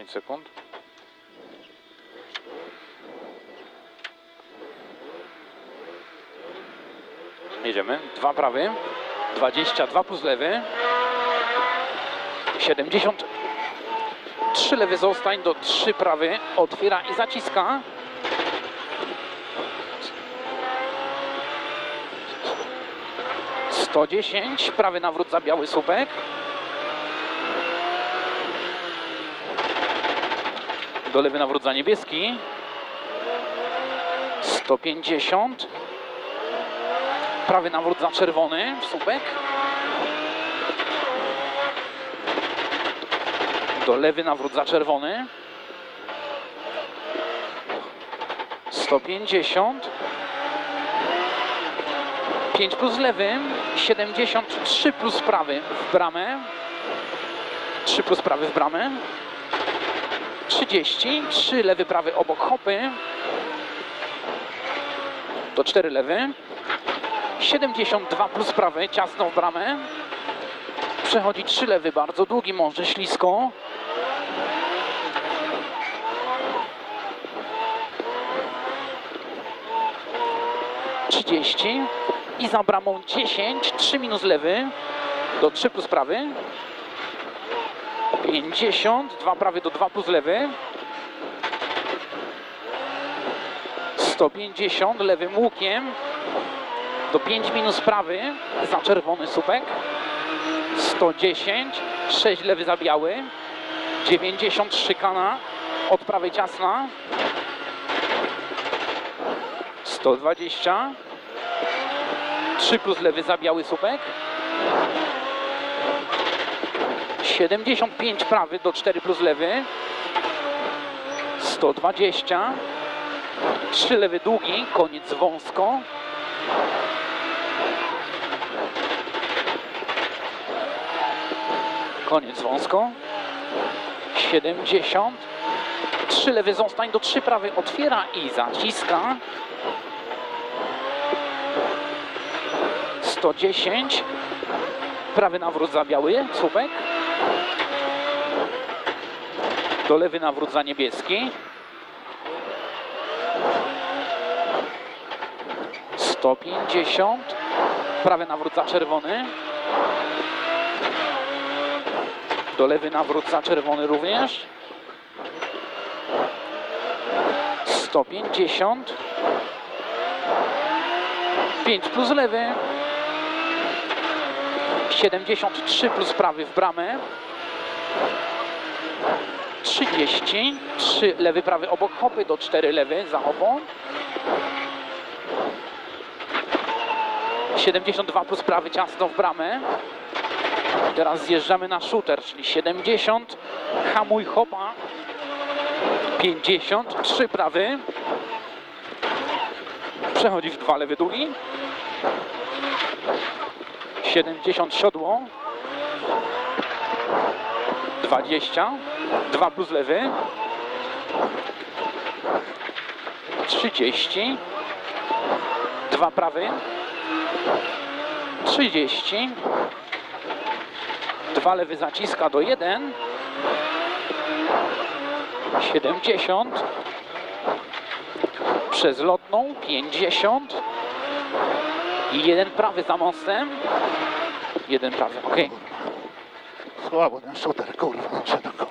10 sekund. Jedziemy. Dwa prawy. 22 plus lewy. 70. Trzy lewy zostań do trzy prawy. Otwiera i zaciska. Sto dziesięć. Prawy nawrót za biały słupek. Do lewy nawrót za niebieski. 150. Prawy nawrót za czerwony w słupek. Do lewy nawrót za czerwony. 150. 5 plus lewy. 73 plus prawy w bramę. 3 plus prawy w bramę. 30. 3 lewy, prawy obok hopy. Do 4 lewy. 72 plus prawy, ciasno w bramę. Przechodzi 3 lewy, bardzo długi, może ślisko. Trzydzieści i za bramą 10, 3 minus lewy do 3 plus prawy. 50, 2 prawy do 2 plus lewy. 150 lewym łukiem. Do 5 minus prawy za czerwony słupek. 110 6 lewy za biały. 90 szykana od prawej ciasna. 120 3 plus lewy za biały słupek 75 prawy do 4 plus lewy 120 3 lewy długi, koniec wąsko Koniec wąsko. 70. 3 lewy zostań do 3 prawy otwiera i zaciska. 110. Prawy nawrót za biały, słupek. Do lewy nawrót za niebieski. 150. Prawy nawrót za czerwony. Do lewy nawrót za czerwony również. 150. 5 plus lewy. 73 plus prawy w bramę. 30. 3 lewy, prawy obok hopy do 4 lewy za hopą. 72 plus prawy ciasno w bramę. Teraz zjeżdżamy na shooter, czyli 70, hamuj hopa, 50, 3 prawy, przechodzi w dwa lewy długi, 70 siodło, 20, 2 plus lewy, 30, 2 prawy, 30, Dwa lewy zaciska do 1. 70. Przez lotną 50. I jeden prawy za mostem. Jeden prawy, ok. Słabo ten shooter, kurwa, no się do